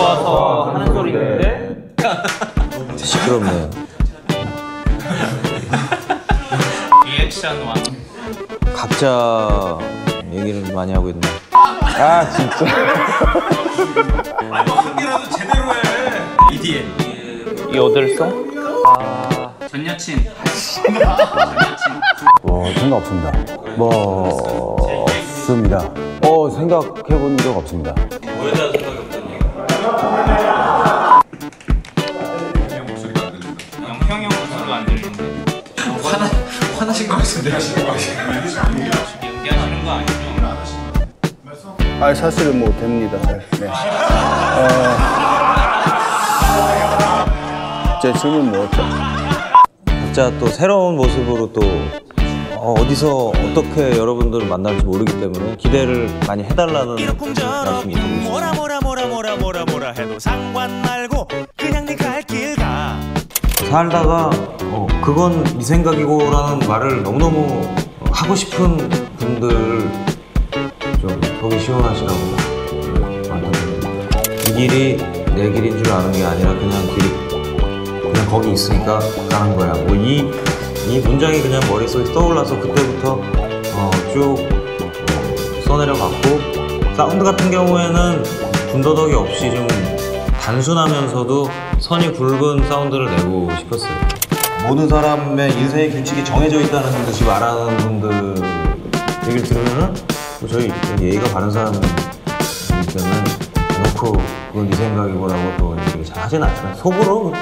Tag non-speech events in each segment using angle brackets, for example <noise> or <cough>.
와서 하는 소리인데 시끄럽네요. <laughs> 리액션 왕. 각자 얘기를 많이 하고 있네. 아 진짜. <laughs> EDM. 요들송? 전 여친. <laughs> 뭐 생각 없습니다. 뭐 없습니다. 어 생각해 본 적 없습니다. 형 목소리가 안 들리는데. 화나신 것 같은데 연기하시는 거 아니죠? 아 사실은 뭐 됩니다. 네. 어... 제 질문 뭐였죠? 각자 또 새로운 모습으로 또 어, 어디서 어떻게 여러분들을 만날지 모르기 때문에 기대를 많이 해달라는 말씀이 드리고 싶습니다. 뭐라 뭐라 뭐라 뭐라 뭐라 뭐라 해도 상관 말고 네. 살다가 어, 그건 네 생각이고라는 말을 너무너무 어, 하고 싶은 분들 좀 속이 시원하시라고 말씀드립니다. 이 길이 내 길인 줄 아는 게 아니라 그냥 길이 그냥 거기 있으니까 가는 거야. 뭐 이 이 문장이 그냥 머릿속에 떠올라서 그때부터 어, 쭉 어, 써내려 갔고 사운드 같은 경우에는 군더더기 없이 좀 단순하면서도 선이 굵은 사운드를 내고 싶었어요. 모든 사람의 인생의 규칙이 정해져 있다는 듯이 말하는 분들 얘기를 들으면은 또 저희 예의가 바른 사람이기 때문에 놓고 그건 네 생각이고라고 또 얘기 잘 하진 않지만 속으로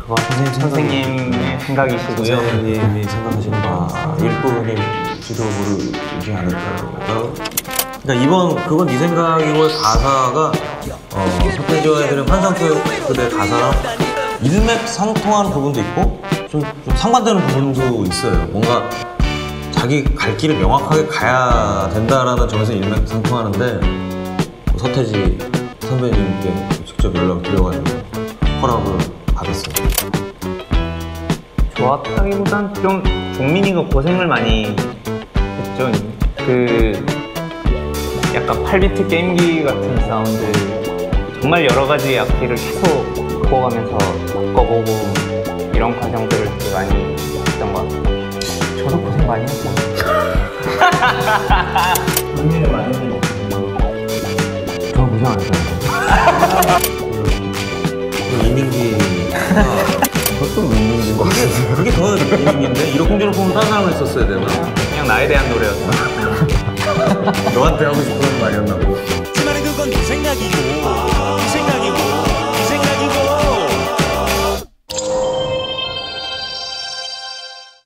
그거 선생님 선생님의 생각이시고요. 선생님이 생각하시는 바일 뿐일지도 모르지 않을까. 그러니까 이번 그건 네 생각이고의 가사가 어, 서태지와 애들의 환상표들의 가사랑 일맥상통하는 부분도 있고 좀, 좀 상반되는 부분도 있어요. 뭔가 자기 갈 길을 명확하게 가야 된다라는 점에서 일맥상통하는데 서태지 선배님께 직접 연락을 드려가지고 허락을 받았어요. 좋았다기보단 좀 종민이가 고생을 많이 했죠. 그 약간 8비트 게임기 같은 사운드 정말 여러 가지 악기를 계속 바꿔가면서 바꿔보고 이런 과정들을 되게 많이 했던 것 같아요. 저도 고생 많이 했어요. 종민이 많이 했는 저는 고생 안 했어요. 이민기가 그것도 이민기인 것 같은데 그게 더 이민기인데 이러쿵저러쿵 다른 사람을 했었어야 되나? 그냥 나에 대한 노래였어. 너한테 하고 싶은